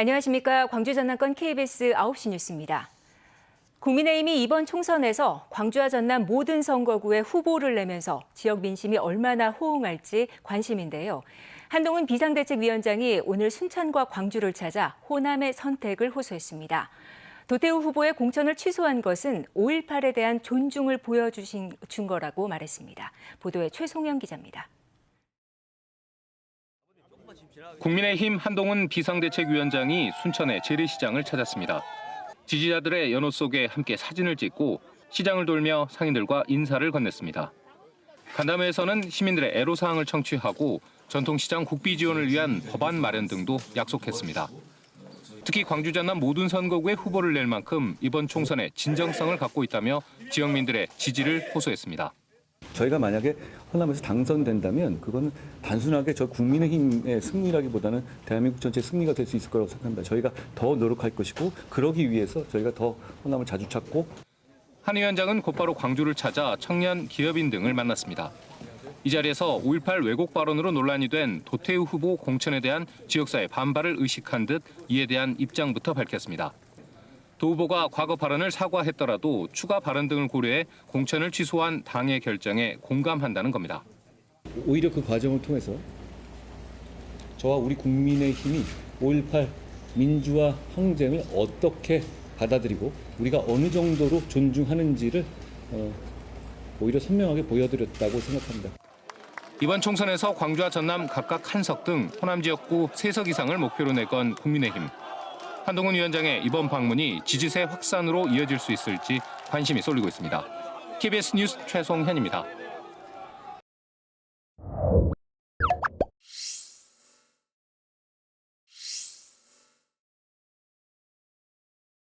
안녕하십니까. 광주 전남권 KBS 9시 뉴스입니다. 국민의힘이 이번 총선에서 광주와 전남 모든 선거구에 후보를 내면서 지역 민심이 얼마나 호응할지 관심인데요. 한동훈 비상대책위원장이 오늘 순천과 광주를 찾아 호남의 선택을 호소했습니다. 도태우 후보의 공천을 취소한 것은 5.18에 대한 존중을 보여주신 준 거라고 말했습니다. 보도에 최송영 기자입니다. 국민의힘 한동훈 비상대책위원장이 순천의 재래시장을 찾았습니다. 지지자들의 연호 속에 함께 사진을 찍고 시장을 돌며 상인들과 인사를 건넸습니다. 간담회에서는 시민들의 애로사항을 청취하고 전통시장 국비 지원을 위한 법안 마련 등도 약속했습니다. 특히 광주 전남 모든 선거구에 후보를 낼 만큼 이번 총선에 진정성을 갖고 있다며 지역민들의 지지를 호소했습니다. 저희가 만약에 호남에서 당선된다면 그거는 단순하게 저 국민의힘의 승리라기보다는 대한민국 전체 승리가 될 수 있을 거라고 생각합니다. 저희가 더 노력할 것이고 그러기 위해서 저희가 더 호남을 자주 찾고 한 위원장은 곧바로 광주를 찾아 청년, 기업인 등을 만났습니다. 이 자리에서 5.18 왜곡 발언으로 논란이 된 도태우 후보 공천에 대한 지역사회 반발을 의식한 듯 이에 대한 입장부터 밝혔습니다. 도 후보가 과거 발언을 사과했더라도 추가 발언 등을 고려해 공천을 취소한 당의 결정에 공감한다는 겁니다. 오히려 그 과정을 통해서 저와 우리 국민의 힘이 5.18 민주화 항쟁을 어떻게 받아들이고 우리가 어느 정도로 존중하는지를 어, 오히려 선명하게 보여드렸다고 생각합니다. 이번 총선에서 광주와 전남 각각 한 석 등 호남 지역구 세 석 이상을 목표로 내건 국민의힘. 한동훈 위원장의 이번 방문이 지지세 확산으로 이어질 수 있을지 관심이 쏠리고 있습니다. KBS 뉴스 최송현입니다.